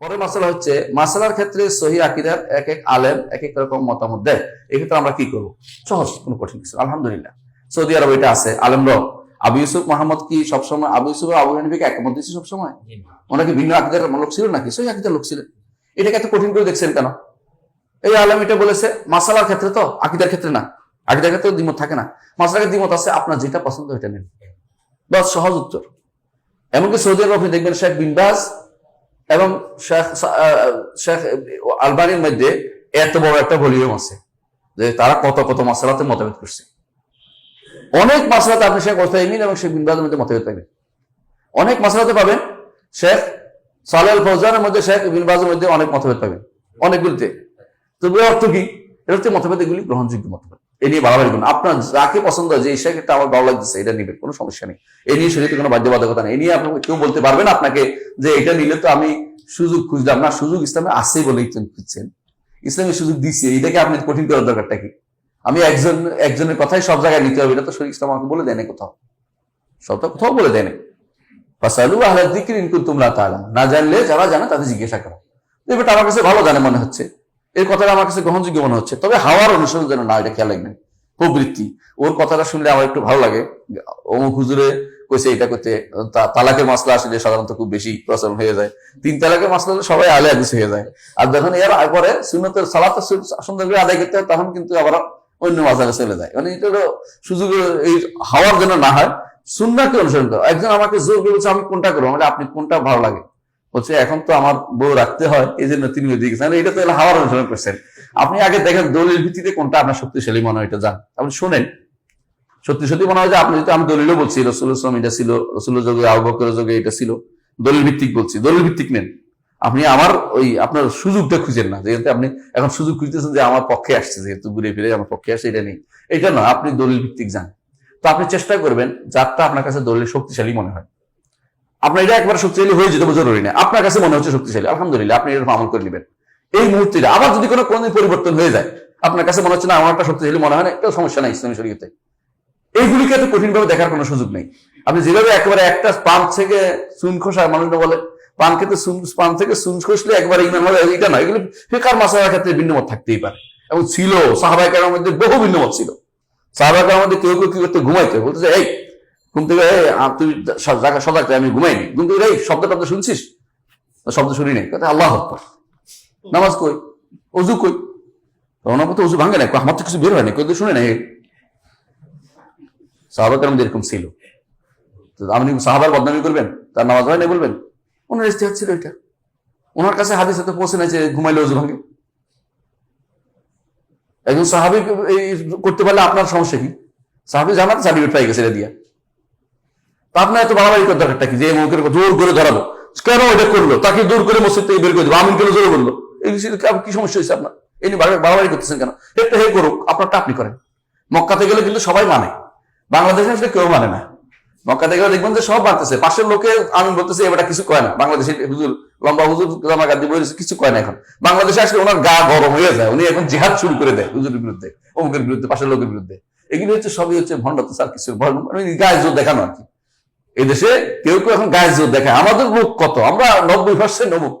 পরের মাসালা হচ্ছে মাসালার ক্ষেত্রে সহি আকিদার এক এক আলেম এক এক রকম মতামত দেয়। এক্ষেত্রে আমরা কি করব? সহজ কোনো কঠিন কিছু আলহামদুলিল্লাহ। সৌদি আরব এটা আছে আলেমরাও। আবু ইউসুফ মোহাম্মদ কি সবসময় আবু ইউসুফ আবু হানিফিকে একমত দিচ্ছে সবসময়? ওনাকে ভিন্ন আকিদার লোক ছিল নাকি? সহি আকিদার লোক ছিলেন। এটাকে এত কঠিন করে দেখছেন কেন? এই আলেম এটা বলেছে মাসালার ক্ষেত্রে তো আকিদার ক্ষেত্রে না। আকিদার ক্ষেত্রে দ্বিমত থাকে না। মাসালার দ্বিমত আছে আপনার যেটা পছন্দ এটা নেন। বাস সহজ উত্তর। এমনকি সৌদি আরব আপনি দেখবেন শেখ বিনবাজ এবং শেখ শেখ আলবানির মধ্যে এত বড় একটা ভলিউম আছে যে তারা কত কত মশলাতে মতভেদ করছে। অনেক মশলাতে আপনি শেখ ওসাইমিন এবং শেখ বিনবাজের মধ্যে মতভেদ পাবেন। অনেক মশলাতে পাবেন, শেখ সালেল ফৌজানের মধ্যে শেখ বিনবাজের মধ্যে অনেক মতভেদ পাবেন। অনেকগুলিতে। তবে অর্থ কি? এটা হচ্ছে মতভেদ এগুলি গ্রহণযোগ্য মতভেদ। এ নিয়ে বাড়াবাড়ি করুন। আপনার যাকে পছন্দ হয় যে এই শেখ আমার ভালো লাগতেছে, এটা নিবেন, কোনো সমস্যা নেই। এ নিয়ে শরীরে কোনো বাধ্যবাধকতা নেই। এ নিয়ে আপনি কেউ বলতে পারবেন আপনাকে যে এটা নিলে তো আমি সুযোগ খুঁজলাম। না, সুযোগ ইসলামে আছে বলেই খুঁজছেন। ইসলামের সুযোগ দিচ্ছে এটাকে আপনি কঠিন করার দরকারটা কি? আমি একজন, একজনের কথাই সব জায়গায় নিতে হবে, এটা তো শরীর ইসলাম আমাকে বলে দেয় না কোথাও। সব তো কোথাও বলে দেয় না ফাসালু আহলা যিকরি ইন কুনতুম লা না জানলে যারা জানে তাদের জিজ্ঞাসা করো। এবারটা আমার কাছে ভালো জানে মনে হচ্ছে। এর কথাটা আমার কাছে গ্রহণযোগ্য মনে হচ্ছে। তবে হাওয়ার অনুসরণ যেন না, এটা খেয়াল রাখবেন। প্রবৃত্তি। ওর কথাটা শুনলে আমার একটু ভালো লাগে। অমুক হুজুরে কইছে এটা করতে তালাকের মাসলা আসলে সাধারণত খুব বেশি প্রচলন হয়ে যায়। তিন তালাকের মাসলা সবাই আলে হাদিস হয়ে যায়। আর যখন এর পরে সুন্নতের সালাত সুন্দর করে আদায় করতে হয়, তখন কিন্তু আবার অন্য মাজারে চলে যায়। মানে এটা সুযোগ, এই হাওয়ার জন্য না হয় সুন্নাকে অনুসরণ করো। একজন আমাকে জোর করে আমি কোনটা করব? মানে আপনি কোনটা ভালো লাগে? বলছে, এখন তো আমার বউ রাখতে হয় এই জন্য তিনি ওই দিকে গেছেন। এটা তো হাওয়ার অনুসরণ করছেন। আপনি আগে দেখেন দলিল ভিত্তিতে কোনটা আপনার শক্তিশালী মনে হয় এটা জান আপনি শোনেন, শক্তিশালী মনে হয় যে আপনি যেটা আমি দলিলও বলছি রসুল ইসলাম এটা ছিল রসুল যোগে, আবু যোগে এটা ছিল। দলিল ভিত্তিক বলছি। দলিল ভিত্তিক নেন। আপনি আমার ওই আপনার সুযোগটা খুঁজেন না, যেহেতু আপনি এখন সুযোগ খুঁজতেছেন যে আমার পক্ষে আসছে, যেহেতু ঘুরে ফিরে আমার পক্ষে আসছে, এটা নেই। এটা না আপনি দলিল ভিত্তিক যান। তো আপনি চেষ্টা করবেন যারটা আপনার কাছে দলিল শক্তিশালী মনে হয়। আপনার এটা একবার শক্তিশালী হয়ে যেতে জরুরি না। আপনার কাছে মনে হচ্ছে শক্তিশালী, আলহামদুলিল্লাহ, আপনি এটা আমল করে নেবেন। এই মুহূর্তে আবার যদি কোনো কোন পরিবর্তন হয়ে যায়, আপনার কাছে মনে হচ্ছে, না, আমার একটা শক্তিশালী মনে হয় না একটা সমস্যা নাই, ইসলামী শরীয়তে। এইগুলিকে এত কঠিনভাবে দেখার কোনো সুযোগ নেই। আপনি যেভাবে একেবারে একটা পান থেকে চুন খোসা মানুষরা বলে পান খেতে পান থেকে চুন খসলে একবারে ইমান হবে, এটা না এগুলো ফেকার মাসার ক্ষেত্রে ভিন্নমত থাকতেই পারে। এবং ছিল সাহাবাহিকের মধ্যে বহু ভিন্নমত ছিল। সাহাবাহিকের মধ্যে কেউ কেউ কি করতে? ঘুমাইতে বলতেছে এই ঘুম থেকে তুই জায়গা সজাগ আমি ঘুমাইনি ঘুম থেকে, এই শব্দ টব্দ শুনছিস? শব্দ শুনি নাই। কথা, আল্লাহ আকবার। নামাজ কই? অজু কই? তো ওনার মতো অজু ভাঙে না আমার তো কিছু বের হয় না কেউ তো শুনে নাই? সাহাবাকের এরকম ছিল। আপনি সাহাবার বদনামি করবেন? তার নামাজ হয় না বলবেন? ওনার ইস্তেহার ছিল এটা। ওনার কাছে হাদিস হতে পৌঁছে নাই যে ঘুমাইলে অজু ভাঙে? একজন সাহাবি করতে পারলে আপনার সমস্যা কি? সাহাবি জানাতে সার্টিফিকেট পাই গেছে এটা দিয়া। আপনার এত বাড়াবাড়ি করার দরকারটা কি? যে মুখের জোর করে ধরাবো। কেন এটা করল? তাকে দূর করে মসজিদ থেকে বের করে দেবো। আমিন কেন জোরে বলল এই কি সমস্যা হয়েছে আপনার? এই নিয়ে বাড়াবাড়ি করতেছেন কেন? একটা হে করুক আপনারটা আপনি করেন। মক্কাতে গেলে কিন্তু সবাই মানে। বাংলাদেশে আসলে কেউ মানে না। মক্কাতে গেলে দেখবেন যে সব মানতেছে। পাশের লোকে আমি বলতেছি এবার কিছু কয় না। বাংলাদেশে হুজুর, লম্বা হুজুর জামা গান্ধী বলেছে কিছু কয় না এখন। বাংলাদেশে আসলে ওনার গা গরম হয়ে যায়। উনি এখন জেহাদ শুরু করে দেয় হুজুরের বিরুদ্ধে, অমুকের বিরুদ্ধে, পাশের লোকের বিরুদ্ধে। এগুলি হচ্ছে সবই হচ্ছে ভণ্ডতা স্যার কিছু মানে গায়ে জোর দেখানো আর কি। এই দেশে কেউ কেউ এখন গায়ে জোর দেখায়। আমাদের লোক কত? আমরা নব্বই পার্সেন্ট অমুক